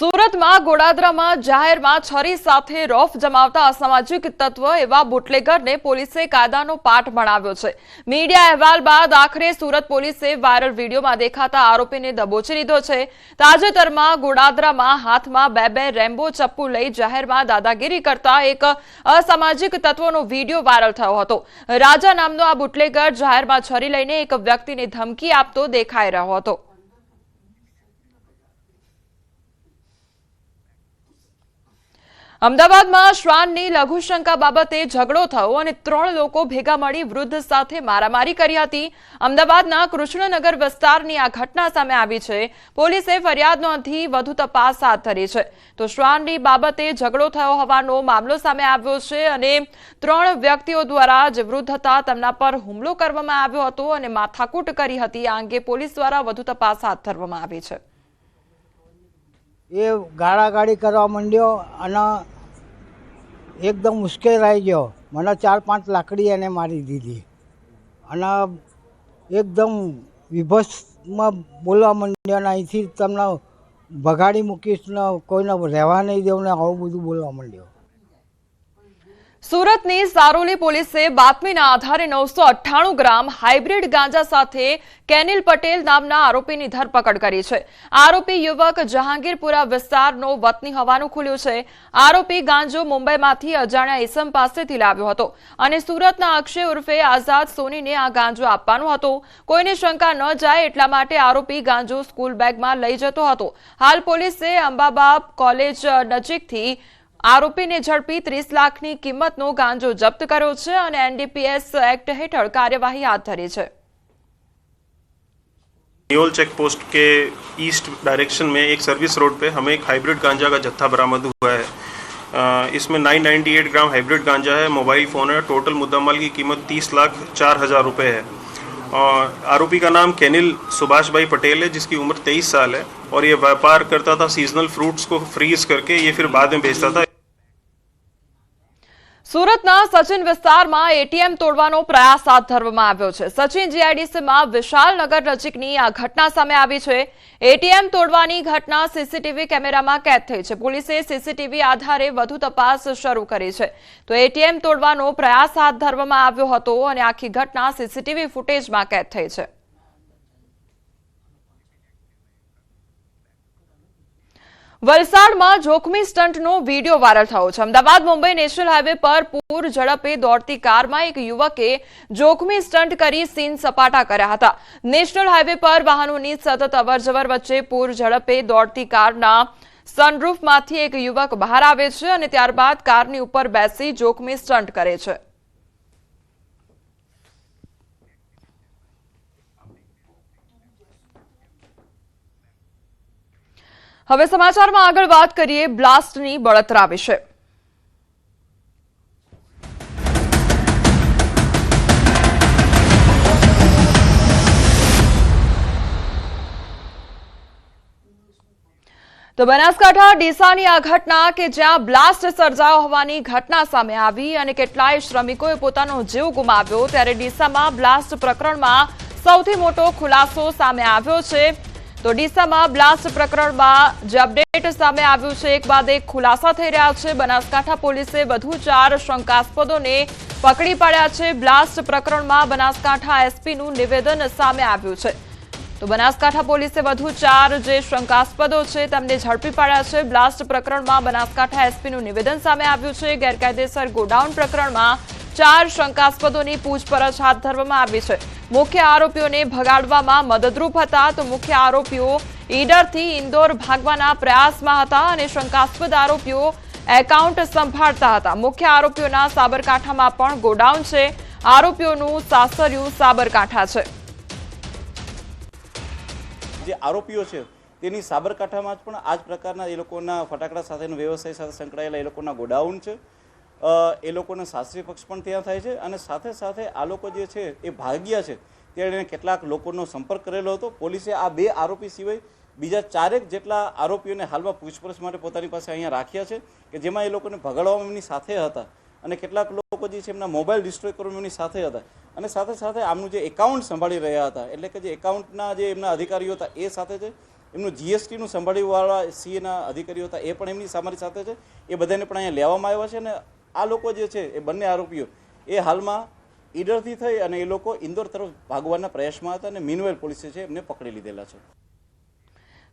સુરતમાં ગોડાદરામાં જાહેરમાં છરી સાથે રોફ જમાવતા અસામાજિક તત્વ એવા બુટલેગરને પોલીસે કાયદાનો પાઠ ભણાવ્યો છે. મીડિયા અહેવાલ બાદ આખરે સુરત પોલીસે વાયરલ વિડીયોમાં દેખાતા આરોપીને દબોચી લીધો છે. તાજેતરમાં ગોડાદરામાં હાથમાં બે બે રેમ્બો ચપ્પુ લઈ જાહેરમાં દાદાગીરી કરતા એક અસામાજિક તત્વનો વીડિયો વાયરલ થયો હતો. રાજા નામનો આ બુટલેગર જાહેરમાં છરી લઈને એક વ્યક્તિને ધમકી આપતો દેખાઈ રહ્યો હતો. અમદાવાદમાં શ્વાનની લઘુશંકા બાબતે ઝઘડો થયો અને ત્રણ લોકો ભેગા મળી વૃદ્ધ સાથે મારામારી કરી હતી. અમદાવાદના કૃષ્ણનગર વિસ્તારની આ ઘટના સામે આવી છે. પોલીસે ફરિયાદ નોંધી વધુ તપાસ હાથ ધરી છે. તો શ્વાનની બાબતે ઝઘડો થયો હોવાનો મામલો સામે આવ્યો છે અને ત્રણ વ્યક્તિઓ દ્વારા જે વૃદ્ધ હતા. તેમના પર હુમલો કરવામાં આવ્યો હતો અને માથાકૂટ કરી હતી. આ અંગે પોલીસ દ્વારા વધુ તપાસ હાથ ધરવામાં આવી છે. એ ગાળાગાળી કરવા માંડ્યો અને એકદમ મુશ્કેલાઈ ગયો. મને ચાર પાંચ લાકડી એને મારી દીધી. અને એકદમ વિભસમાં બોલવા માંડ્યો અને અહીંથી તમને ભગાડી મૂકીશ ને કોઈને રહેવા નહીં દેવું ને આવું બધું બોલવા માંડ્યો. સુરતની સારોલી પોલીસે બાતમીના આધારે નવસો અઠ્ઠાણું ગ્રામ હાઇબ્રિડ ગાંજા સાથે કેનિલ પટેલ નામના આરોપીની ધરપકડ કરી છે. આરોપી યુવક જહાંગીરપુરા વિસ્તારનો વતની હોવાનું ખુલ્યું છે. આરોપી ગાંજો મુંબઈમાંથી અજાણ્યા ઇસમ પાસેથી લાવ્યો હતો અને સુરતના અક્ષય ઉર્ફે આઝાદ સોનીને આ ગાંજો આપવાનો હતો. કોઈને શંકા ન જાય એટલા માટે આરોપી ગાંજો સ્કૂલ બેગમાં લઈ જતો હતો. હાલ પોલીસે અંબાબાબ કોલેજ નજીકથી આરોપીને ઝડપી ત્રીસ લાખની કિંમતનો ગાંજો જપ્ત કર્યો છે અને એનડીપીએસ એક્ટ હેઠળ કાર્યવાહી હાથ ધરી છે न्योल चेक पोस्ट के ईस्ट डायरेक्शन में एक सर्विस रोड पे हमें एक हाइब्रिड गांजा का जत्था बरामद हुआ है अ, इसमें 998 ग्राम हाइब्रिड गांजा है मोबाइल फ़ोन है टोटल मुद्दामाल की कीमत 30 लाख चार हज़ार रुपये है और आरोपी का नाम केनिल सुभाष भाई पटेल है जिसकी उम्र 23 साल है और ये व्यापार करता था सीजनल फ्रूट्स को फ्रीज करके ये फिर बाद में बेचता था સુરતના સચિન વિસ્તારમાં એટીએમ તોડવાનો પ્રયાસ હાથ ધરવામાં આવ્યો છે. સચિન જીઆઈડીસીમાં વિશાલનગર નજીકની આ ઘટના સામે આવી છે. એટીએમ તોડવાની ઘટના સીસીટીવી કેમેરામાં કેદ થઈ છે. પોલીસે સીસીટીવી આધારે વધુ તપાસ શરૂ કરી છે. તો એટીએમ તોડવાનો પ્રયાસ હાથ ધરવામાં આવ્યો હતો અને આખી ઘટના સીસીટીવી ફૂટેજમાં કેદ થઈ છે. વલસાડમાં જોખમી સ્ટન્ટનો વીડિયો વાયરલ થયો છે. અમદાવાદ, મુંબઈ નેશનલ હાઈવે પર પૂર ઝડપે દોડતી કારમાં એક યુવકે જોખમી સ્ટન્ટ કરી સીન સપાટા કર્યા હતા. નેશનલ હાઈવે પર વાહનોની સતત અવરજવર વચ્ચે પૂર ઝડપે દોડતી કારના સનરૂફમાંથી એક યુવક બહાર આવે છે અને ત્યારબાદ કારની ઉપર બેસી જોખમી સ્ટન્ટ કરે છે. હવે સમાચારમાં આગળ વાત કરીએ બ્લાસ્ટની બળતરા વિશે. તો બનાસકાંઠા ડીસાની આ ઘટના કે જ્યાં બ્લાસ્ટ સર્જાયો હોવાની ઘટના સામે આવી અને કેટલાય શ્રમિકોએ પોતાનો જીવ ગુમાવ્યો ત્યારે ડીસામાં બ્લાસ્ટ પ્રકરણમાં સૌથી મોટો ખુલાસો સામે આવ્યો છે. તો ડીસામાં બ્લાસ્ટ પ્રકરણમાં જે અપડેટ સામે આવ્યું છે, એક બાદ એક ખુલાસા થઈ રહ્યા છે. બનાસકાંઠા પોલીસે વધુ ચાર શંકાસ્પદોને પકડી પાડ્યા છે. બ્લાસ્ટ પ્રકરણમાં બનાસકાંઠા એસપીનું નિવેદન સામે આવ્યું છે. તો બનાસકાંઠા પોલીસે વધુ ચાર જે શંકાસ્પદો છે, તેમને ઝડપી પાડ્યા છે. બ્લાસ્ટ પ્રકરણમાં બનાસકાંઠા એસપીનું નિવેદન સામે આવ્યું છે. ગેરકાયદેસર ગોડાઉન પ્રકરણમાં ચાર શંકાસ્પદોની પૂછપરછ હાથ ધરવામાં આવી છે. મુખ્ય આરોપીઓને ભગાડવામાં મદદરૂપ હતા. તો મુખ્ય આરોપીઓ ઈડરથી ઇન્દોર ભાગવાના પ્રયાસમાં હતા અને શંકાસ્પદ આરોપીઓ એકાઉન્ટ સંભાળતા હતા. મુખ્ય આરોપીઓના સાબરકાંઠામાં પણ ગોડાઉન છે. આરોપીઓનું સાસરિયું સાબરકાંઠા છે. જે આરોપીઓ છે, તેની સાબરકાંઠામાં જ પણ આ જ પ્રકારના એ લોકોના ફટાકડા સાથેનો વ્યવસાય સાથે સંકળાયેલા એ લોકોના ગોડાઉન છે. એ લોકોના શાસ્ત્રીય પક્ષ પણ ત્યાં થાય છે અને સાથે સાથે આ લોકો જે છે એ ભાગ્યા છે તેણે કેટલાક લોકોનો સંપર્ક કરેલો હતો. પોલીસે આ બે આરોપી સિવાય બીજા ચારેક જેટલા આરોપીઓને હાલમાં પૂછપરછ માટે પોતાની પાસે અહીંયા રાખ્યા છે કે જેમાં એ લોકોને ભગાડવામાં એમની સાથે હતા અને કેટલાક લોકો જે છે એમના મોબાઈલ ડિસ્ટ્રોય કરવામાં એમની સાથે હતા અને સાથે સાથે આમનું જે એકાઉન્ટ સંભાળી રહ્યા હતા. એટલે કે જે એકાઉન્ટના જે એમના અધિકારીઓ હતા એ સાથે છે. એમનું જીએસટીનું સંભાળીવાળા સીએના અધિકારીઓ હતા એ પણ એમની અમારી સાથે છે. એ બધાને પણ અહીંયા લેવામાં આવ્યા છે અને આ લોકો જે છે, એ બંને આરોપીઓ, એ હાલમાં ઈડરથી થઈ અને એ લોકો ઇન્દોર તરફ ભાગવાના પ્રયાસમાં હતા અને મીનવેલ પોલીસે છે એમને પકડી લીધેલા છે.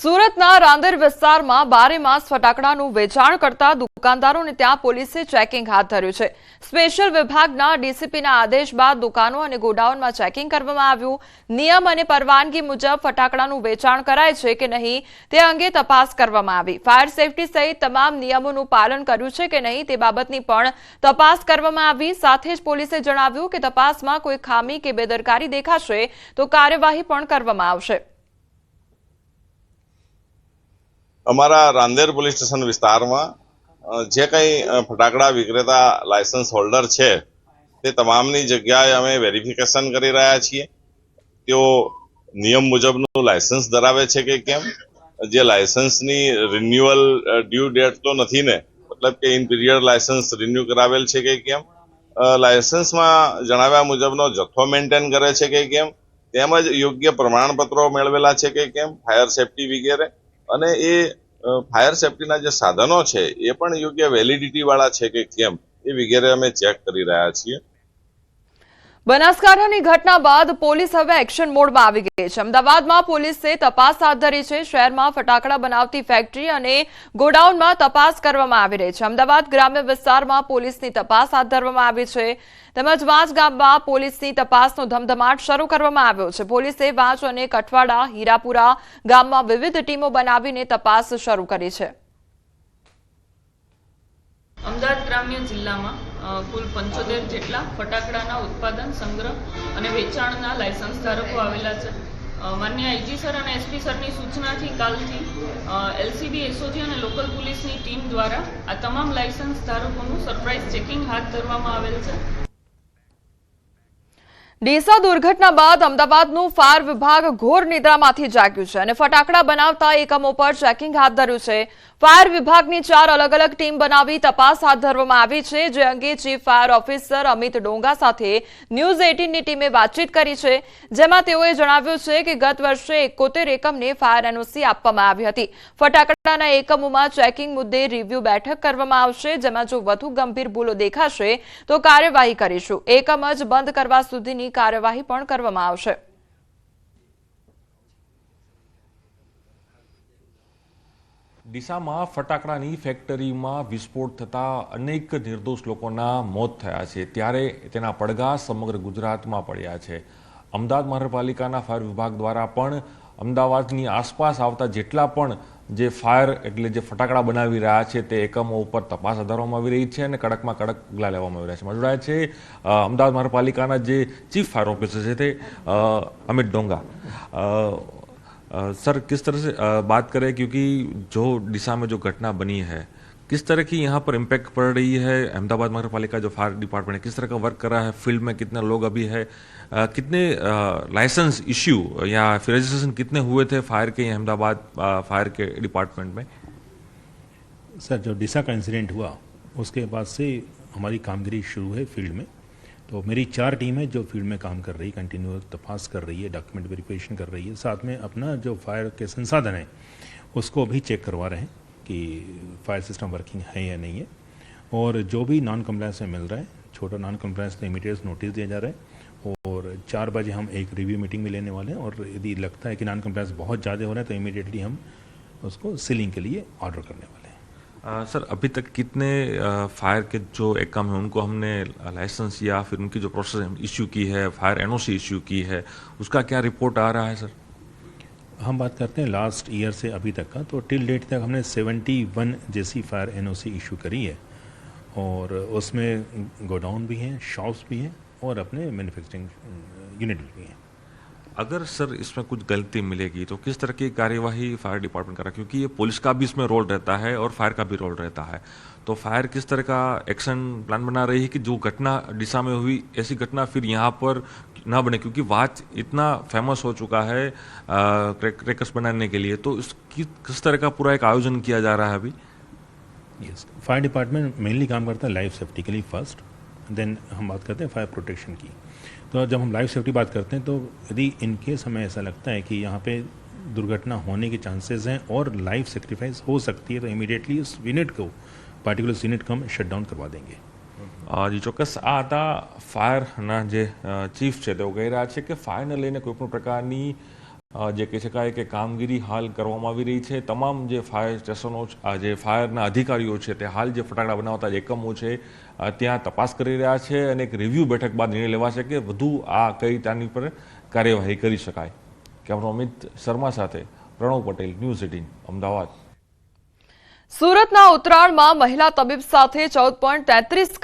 સુરતના રાંદેર વિસ્તારમાં બારે માસ ફટાકડાનું વેચાણ કરતા દુકાનદારોને ત્યાં પોલીસે ચેકિંગ હાથ ધર્યું છે. સ્પેશિયલ વિભાગના ડીસીપીના આદેશ બાદ દુકાનો અને ગોડાઉનમાં ચેકિંગ કરવામાં આવ્યું. નિયમ અને પરવાનગી મુજબ ફટાકડાનું વેચાણ કરાય છે કે નહીં તે અંગે તપાસ કરવામાં આવી. ફાયર સેફટી સહિત તમામ નિયમોનું પાલન કર્યું છે કે નહીં તે બાબતની પણ તપાસ કરવામાં આવી. સાથે જ પોલીસે જણાવ્યું કે તપાસમાં કોઈ ખામી કે બેદરકારી દેખાશે તો કાર્યવાહી પણ કરવામાં આવશે. અમારા રાંદેર પોલીસ સ્ટેશન વિસ્તારમાં જે કંઈ ફટાકડા વિક્રેતા લાયસન્સ હોલ્ડર છે, તે તમામની જગ્યાએ અમે વેરિફિકેશન કરી રહ્યા છીએ. તેઓ નિયમ મુજબનું લાયસન્સ ધરાવે છે કે કેમ? જે લાયસન્સની રિન્યુઅલ ડ્યુ ડેટ તો નથી ને, મતલબ કે ઇન પીરિયડ લાયસન્સ રિન્યુ કરાવેલ છે કે કેમ? લાયસન્સમાં જણાવ્યા મુજબનો જથ્થો મેન્ટેન કરે છે કે કેમ? તેમજ યોગ્ય પ્રમાણપત્રો મેળવેલા છે કે કેમ? ફાયર સેફટી વગેરે. અને એ ફાયર સેફટીના જે સાધનો છે, એ પણ યોગ્ય વેલિડિટી વાળા છે કે કેમ, એ વગેરે અમે ચેક કરી રહ્યા છીએ. બનાસકાંઠાની ઘટના બાદ પોલીસ હવે એક્શન મોડમાં આવી ગઈ છે. અમદાવાદમાં પોલીસે તપાસ હાથ ધરી છે. શહેરમાં ફટાકડા બનાવતી ફેક્ટરી અને ગોડાઉનમાં તપાસ કરવામાં આવી રહી છે. અમદાવાદ ગ્રામ્ય વિસ્તારમાં પોલીસની તપાસ હાથ ધરવામાં આવી છે. તેમજ વાંચ ગામમાં પોલીસની તપાસનો ધમધમાટ શરૂ કરવામાં આવ્યો છે. પોલીસે વાંચ અને કઠવાડા, હીરાપુરા ગામમાં વિવિધ ટીમો બનાવીને તપાસ શરૂ કરી છે. અમદાવાદ ગ્રામ્ય જિલ્લામાં કુલ પંચોતેર જેટલા ફટાકડાના ઉત્પાદન સંગ્રહ અને વેચાણના લાયસન્સ ધારકો આવેલા છે. માન્ય આઈજી સર અને એસપી સરની સૂચનાથી કાલથી એલસીબી, એસઓજી અને લોકલ પોલીસની ટીમ દ્વારા આ તમામ લાયસન્સ ધારકોનું સરપ્રાઇઝ ચેકિંગ હાથ ધરવામાં આવેલ છે. ડીસા દુર્ઘટના બાદ અમદાવાદનું ફાયર વિભાગ ઘોર નિદ્રામાંથી જાગ્યું છે અને ફટાકડા બનાવતા એકમો પર ચેકિંગ હાથ ધર્યું છે. ફાયર વિભાગની ચાર અલગ અલગ ટીમ બનાવી તપાસ હાથ ધરવામાં આવી છે, જે અંગે chief fire officer Amit Donga સાથે ન્યૂઝ એટીનની ટીમે વાતચીત કરી છે, જેમાં તેઓએ જણાવ્યું છે કે ગત વર્ષે એકોતેર એકમને ફાયર એનઓસી આપવામાં આવી હતી. ફટાકડાના એકમોમાં ચેકિંગ મુદ્દે રિવ્યુ બેઠક કરવામાં આવશે, જેમાં જો વધુ ગંભીર ભૂલો દેખાશે, તો કાર્યવાહી કરીશું. એકમ જ બંધ કરવા સુધીની કાર્યવાહી પણ કરવામાં આવશે. ડીસામાં ફટાકડાની ફેક્ટરીમાં વિસ્ફોટ થતા અનેક નિર્દોષ લોકોના મોત થયા છે. ત્યારે તેના પડઘા સમગ્ર ગુજરાતમાં પડ્યા છે. અમદાવાદ મહાનગરપાલિકાના ફાયર વિભાગ દ્વારા પણ અમદાવાદની આસપાસ આવતા જેટલા પણ જે ફાયર એટલે જે ફટાકડા બનાવી રહ્યા છે તે એકમો ઉપર તપાસ વધારવામાં આવી રહી છે અને કડકમાં કડક પગલાં લેવામાં આવી રહ્યા છે જોડાયા છે અ, અમદાવાદ મહાનગરપાલિકાના જે ચીફ फायर ऑफिसर से थे अ, अमित डोंगा अ, अ, सर किस तरह से अ, बात करें क्योंकि जो दिशा में जो घटना बनी है किस तरह की यहाँ पर इम्पैक्ट पड़ रही है? अहमदाबाद नगर पालिका जो फायर डिपार्टमेंट है किस तरह का वर्क कर रहा है? फ़ील्ड में कितने लोग अभी है? अ, कितने लाइसेंस इश्यू या फिर रजिस्ट्रेशन कितने हुए थे फायर के अहमदाबाद फायर के डिपार्टमेंट में? सर जो डिसा का इंसिडेंट हुआ उसके बाद से हमारी कामगिरी शुरू है फ़ील्ड में। तो मेरी चार टीम है जो फ़ील्ड में काम कर रही है कंटिन्यू तपास कर रही है डॉक्यूमेंट वेरिफिकेशन कर रही है। साथ में अपना जो फायर के संसाधन है उसको भी चेक करवा रहे हैं। कि फायर सिस्टम वर्किंग है या नहीं है। और जो भी नॉन कंप्लायंस में मिल रहा है छोटा नॉन कंप्लायंस तो इमीडिएट नोटिस दिया जा रहा है। और चार बजे हम एक रिव्यू मीटिंग भी लेने वाले हैं। और यदि लगता है कि नॉन कंप्लायंस बहुत ज़्यादा हो रहा है तो इमीडिएटली हम उसको सीलिंग के लिए ऑर्डर करने वाले हैं। अ, सर अभी तक कितने अ, फायर के जो एक एकम है उनको हमने लाइसेंस या फिर उनकी जो प्रोसेस इश्यू की है फायर एनओसी इश्यू की है उसका क्या रिपोर्ट आ रहा है सर? हम बात करते हैं लास्ट ईयर से अभी तक का तो टिल डेट तक हमने 71 जैसी फायर एनओसी इशू करी है। और उसमें गोडाउन भी हैं शॉप्स भी हैं और अपने मैन्युफैक्चरिंग यूनिट भी हैं। अगर सर इसमें कुछ गलती मिलेगी तो किस तरह की कार्यवाही फायर डिपार्टमेंट करा? क्योंकि ये पुलिस का भी इसमें रोल रहता है और फायर का भी रोल रहता है। तो फायर किस तरह का एक्शन प्लान बना रही है कि जो घटना दिशा में हुई, ऐसी घटना फिर यहाँ पर ना बने, क्योंकि वाच इतना फ़ेमस हो चुका है क्रैकर्स बनाने के लिए तो इसकी, किस तरह का पूरा एक आयोजन किया जा रहा है अभी? यस फायर डिपार्टमेंट मेनली काम करता है लाइफ सेफ्टी के लिए फ़र्स्ट देन हम बात करते हैं फायर प्रोटेक्शन की। तो जब हम लाइफ सेफ्टी बात करते हैं तो यदि इन केस हमें ऐसा लगता है कि यहाँ पे दुर्घटना होने के चांसेस हैं और लाइफ सेक्रीफाइस हो सकती है तो इमीडिएटली उस यूनिट को पार्टिकुलर यूनिट को हम शट डाउन करवा देंगे। જી ચોક્કસ આ હતા ફાયરના જે ચીફ છે, તેઓ કહી રહ્યા છે કે ફાયરને લઈને કોઈ પણ પ્રકારની જે કહી શકાય કે કામગીરી હાલ કરવામાં આવી રહી છે. તમામ જે ફાયર સ્ટેશનો જે ફાયરના અધિકારીઓ છે, તે હાલ જે ફટાકડા બનાવતા એકમો છે ત્યાં તપાસ કરી રહ્યા છે અને એક રિવ્યૂ બેઠક બાદ નિર્ણય લેવાશે કે વધુ આ કઈ તાની પર કાર્યવાહી કરી શકાય. કેમેરો અમિત શર્મા સાથે પ્રણવ પટેલ, ન્યૂઝ એટીન, અમદાવાદ. સુરતના ઉત્તરાયણમાં મહિલા તબીબ સાથે ચૌદ પોઈન્ટ તેત્રીસ